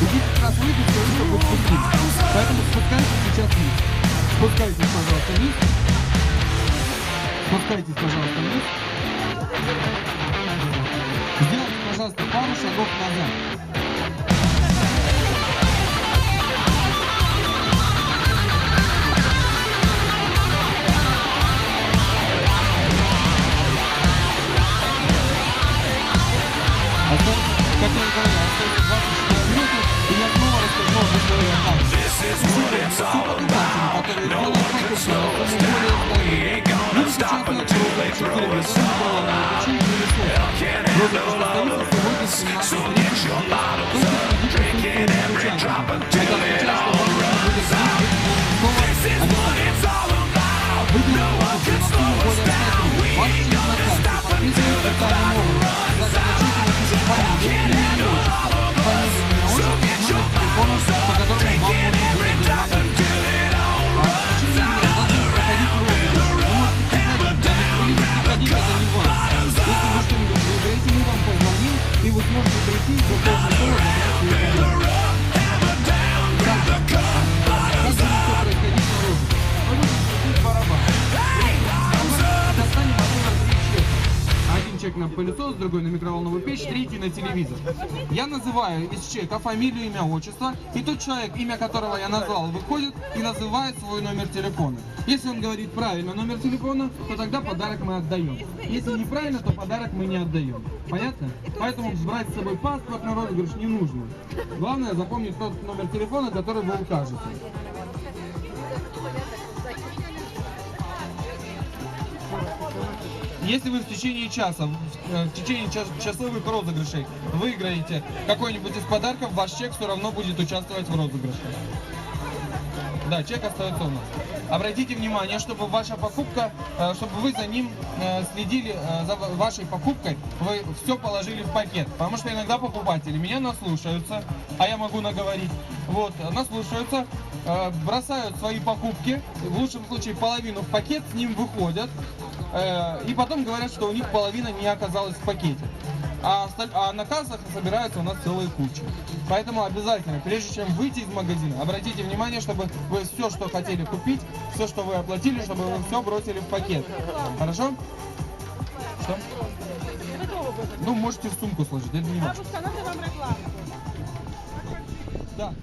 Увидите нас выйдет, все это будет спустить. Поэтому спускайтесь сейчас вниз. Спускайтесь, пожалуйста, вниз. Спускайтесь, пожалуйста, вниз. Сделайте, пожалуйста, пару шагов назад. no one slow us down. We ain't gonna stop until they throw us all out. Hell can't handle all of us, so get your bottles. Вы Чек на пылесос, другой на микроволновую печь, третий на телевизор. Я называю из чека фамилию, имя, отчество, и тот человек, имя которого я назвал, выходит и называет свой номер телефона. Если он говорит правильно номер телефона, то тогда подарок мы отдаем. Если неправильно, то подарок мы не отдаем. Понятно? Поэтому брать с собой паспорт на розыгрыш не нужно. Главное запомнить тот номер телефона, который вы укажете. Если вы в течение часа, в, э, течение час- часовых розыгрышей выиграете какой-нибудь из подарков, ваш чек все равно будет участвовать в розыгрыше. Да, чек остается у нас. Обратите внимание, чтобы ваша покупка, э, чтобы вы за ним э, следили, за ва- вашей покупкой, вы все положили в пакет. Потому что иногда покупатели меня наслушаются, а я могу наговорить. Вот, наслушаются, бросают свои покупки, в лучшем случае половину в пакет, с ним выходят, э, и потом говорят, что у них половина не оказалась в пакете. А, а на кассах собираются у нас целые кучи. Поэтому обязательно, прежде чем выйти из магазина, обратите внимание, чтобы вы все, что хотели купить, все, что вы оплатили, чтобы вы все бросили в пакет. Хорошо? Что? Ну, можете в сумку сложить, это не важно. Бабушка, надо вам рекламу. Да.